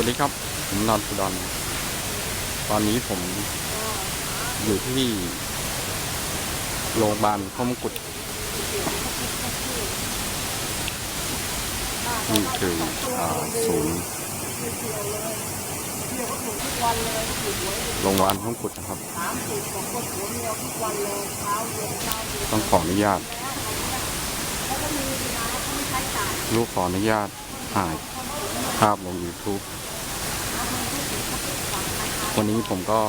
วัสดีครับ ผมนอนสุดอน ตอนนี้ผมอยู่ที่โรงพยาบาลข้อมกุฎนี่คืออศูนย์โรงพยาบาลข้อมกุฎนะครับ ต้องขออนุญาต ลูกขออนุญาตถ่ายภาพลง YouTube วันนี้ผมก็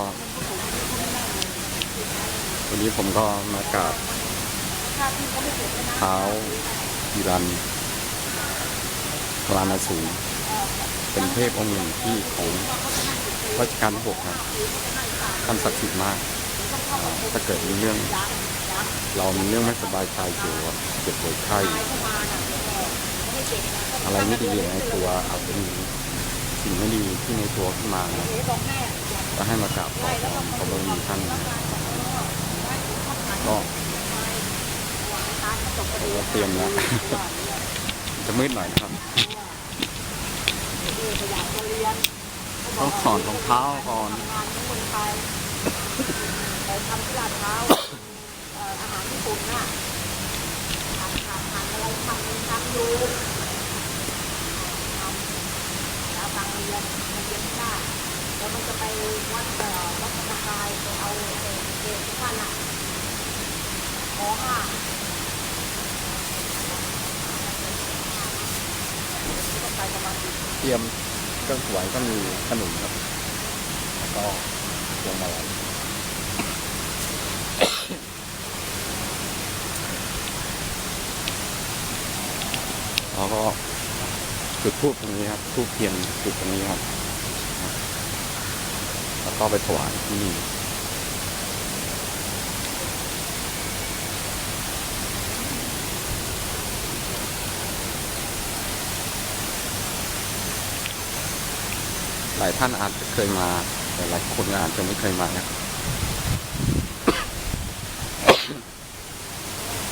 วันนี้ผมก็มากราบเท้าฮิรันลานาสูงเป็นเทพองค์หนึ่งที่ของรัชกาลที่หกครับท่านศักดิ์สิทธิ์มาก ถ้าเกิดมีเรื่อง เรามีเรื่องไม่สบายใจเกี่ยวกับเจ็บป่วยไข้อะไรไม่ดีในตัวอาจจะมีสิ่งไม่ดีที่ในตัวขึ้นมานะ กราบขอขอบารมีท่านก็เตรียมแล้ว จะมืดหน่อยนะครับ ต้องถอดรองเท้าก่อนไปทำที่ลาดพร้าอาหารญี่ปุ่นน่ะทำทำทำอะไรทำทำอยู่ทำแล้วบางเรียนเรียน ไม่ได้แล้วมันจะไปวัดเอ่อวัดธรรมกายไปเอาเอ่อเด็กที่ท่านอะขอห้าต้องไปประมาณสี่เตรียมเครื่องถวายก็มีขนมครับแล้วก็พวงมาลัยแล้วก็จุดทูบตรงนี้ครับทูบเทียนจุดตรงนี้ครับ ก็ไปถวายที่นี่หลายท่านอาจจะเคยมาแต่หลายคนอาจจะไม่เคยมานะ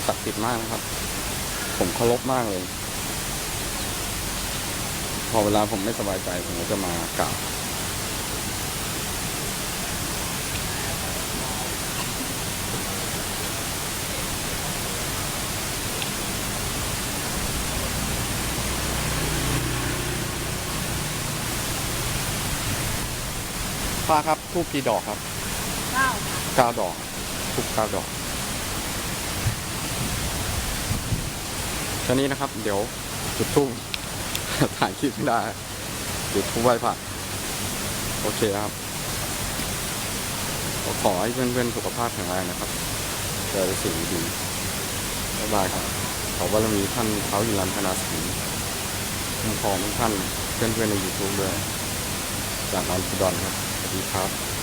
ศักดิ์สิทธิ์มากนะครับ ผมเคารพมากเลย พอเวลาผมไม่สบายใจผมก็จะมากราบ ป้าครับทูบกี่ดอกครับเก้าค่ะเก้าดอกทูบเก้าดอกแค่นี้นะครับ เดี๋ยวจุดทูบถ่ายคลิปไม่ได้จุดทูบไหว้พระโอเคครับขอขอให้เพื่อนๆสุขภาพแข็งแรงนะครับเจอแต่สิ่งดีๆบ๊ายบายครับ ขอบารมีท่านเขายิรันพนาสีคุ้มครองทุกท่านเพื่อนๆในยูทูบด้วยจากนอนสุดอนครับ สวัสดีครับ